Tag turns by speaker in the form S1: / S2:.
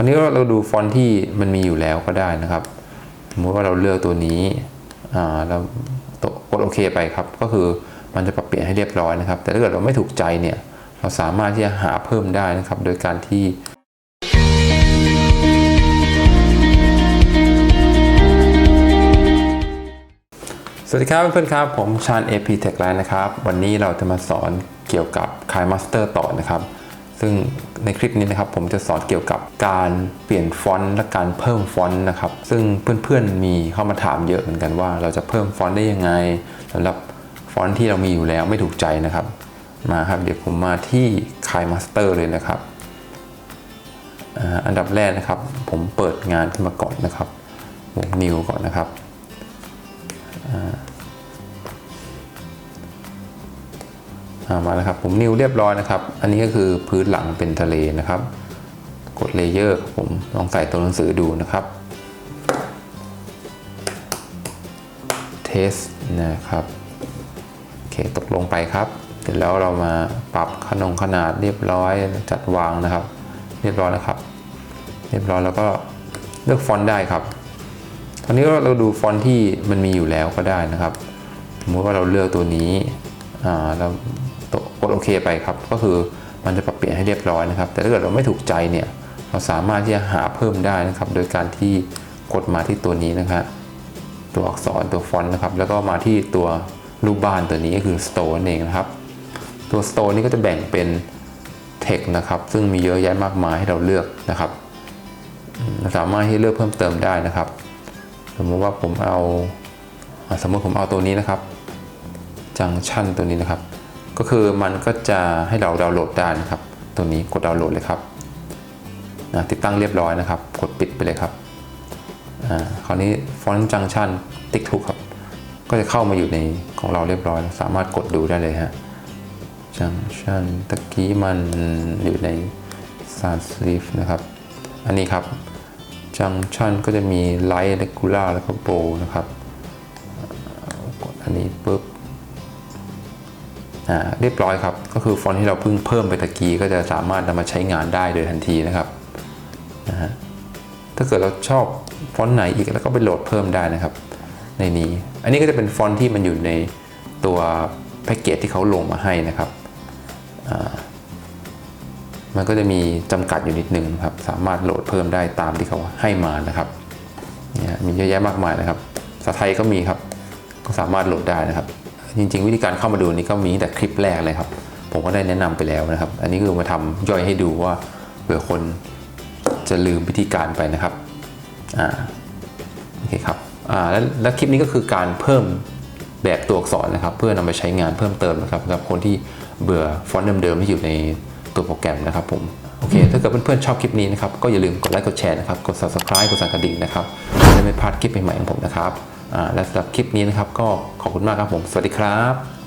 S1: ราวนี้เราดูฟอนต์ที่มันมีอยู่แล้วก็ได้นะครับสมมติว่าเราเลือกตัวนี้อ่าเรากดโอเคไปครับ ก็คือมันจะปรับเปลี่ยนให้เรียบร้อยนะครับ แต่ถ้าเกิดเราไม่ถูกใจเนี่ย เราสามารถที่จะหาเพิ่มได้นะครับ โดยการที่สวัสดีครับเพื่อนๆครับ ผมชาญ AP Tech Line นะครับ วันนี้เราจะมาสอนเกี่ยวกับ k i Master ต่อนะครับ ซึ่งในคลิปนี้นะครับผมจะสอนเกี่ยวกับการเปลี่ยนฟอนต์และการเพิ่มฟอนต์นะครับซึ่งเพื่อนๆมีเข้ามาถามเยอะเหมือนกันว่าเราจะเพิ่มฟอนต์ได้ยังไงสำหรับฟอนต์ที่เรามีอยู่แล้วไม่ถูกใจนะครับ มาครับเดี๋ยวผมมาที่ k i Master เลยนะครับอันดับแรกนะครับ ผมเปิดงานขึ้นมาก่อนนะครับผม New ก่อนนะครับ มาแล้วครับผมนิวเรียบร้อยนะครับ อันนี้ก็คือพื้นหลังเป็นทะเลนะครับ กดเลเยอร์ผมลองใส่ตัวหนังสือดูนะครับเทสนะครับโอเคตกลงไปครับ เสร็จแล้วเรามาปรับขนงขนาดเรียบร้อยจัดวางนะครับ เรียบร้อยแล้วครับ เรียบร้อยแล้วก็เลือกฟอนต์ได้ครับตอนนี้เราดูฟอนต์ที่มันมีอยู่แล้วก็ได้นะครับสมมติว่าเราเลือกตัวนี้ เรากดโอเคไปครับ ก็คือมันจะปรับเปลี่ยนให้เรียบร้อยนะครับ แต่ถ้าเกิดเราไม่ถูกใจเนี่ยเราสามารถที่จะหาเพิ่มได้นะครับ โดยการที่กดมาที่ตัวนี้นะครับตัวอักษรตัวฟอนต์นะครับ แล้วก็มาที่ตัวรูปบ้านตัวนี้ก็คือ store นั่นเองนะครับ ตัว store นี้ก็จะแบ่งเป็น text นะครับ ซึ่งมีเยอะแยะมากมายให้เราเลือกนะครับเราสามารถที่เลือกเพิ่มเติมได้นะครับ สมมติว่าผมเอาอ่าสมมติผมเอาตัวนี้นะครับ จังชันตัวนี้นะครับ ก็คือมันก็จะให้เราดาวน์โหลดได้นะครับ ตัวนี้กดดาวน์โหลดเลยครับนะติดตั้งเรียบร้อยนะครับ กดปิดไปเลยครับคราวนี้ฟอนต์จังชันติ๊กถูกครับ ก็จะเข้ามาอยู่ในของเราเรียบร้อย สามารถกดดูได้เลยฮะจังชันตะกี้มันอยู่ในซานสลีฟนะครับ อันนี้ครับจังชันก็จะมีไลท์เลกูล่าแล้วก็โบนะครับ เรียบร้อยครับ ก็คือฟอนต์ที่เราเพิ่งเพิ่มไปตะกี้ก็จะสามารถนำมาใช้งานได้โดยทันทีนะครับนะฮะถ้าเกิดเราชอบฟอนต์ไหนอีกแล้วก็ไปโหลดเพิ่มได้นะครับ ในนี้ อันนี้ก็จะเป็นฟอนต์ที่มันอยู่ในตัวแพ็กเกจที่เขาลงมาให้นะครับมันก็จะมีจำกัดอยู่นิดนึงครับ สามารถโหลดเพิ่มได้ตามที่เขาให้มานะครับเนี่ยมีเยอะแยะมากมายนะครับภาษาไทยก็มีครับ ก็สามารถโหลดได้นะครับ จริง ๆ วิธีการเข้ามาดูนี่ก็มีตั้งแต่คลิปแรกเลยครับ ผมก็ได้แนะนำไปแล้วนะครับ อันนี้คือมาทำย่อยให้ดูว่าเผื่อคนจะลืมวิธีการไปนะครับอ่าโอเคครับอ่าแล้วแล้วคลิปนี้ก็คือการเพิ่มแบบตัวอักษรนะครับ เพื่อนำไปใช้งานเพิ่มเติมนะครับสำหรับคนที่เบื่อฟอนต์เดิมๆที่อยู่ในตัวโปรแกรมนะครับผมโอเค ถ้าเกิดเพื่อนๆชอบคลิปนี้นะครับ ก็อย่าลืมกดไลค์ กดแชร์นะครับ กด subscribe กดสั่นกระดิ่งนะครับ จะได้ไม่พลาดคลิปใหม่ๆของผมนะครับอ่า และสำหรับคลิปนี้นะครับ ก็ขอบคุณมากครับผม สวัสดีครับ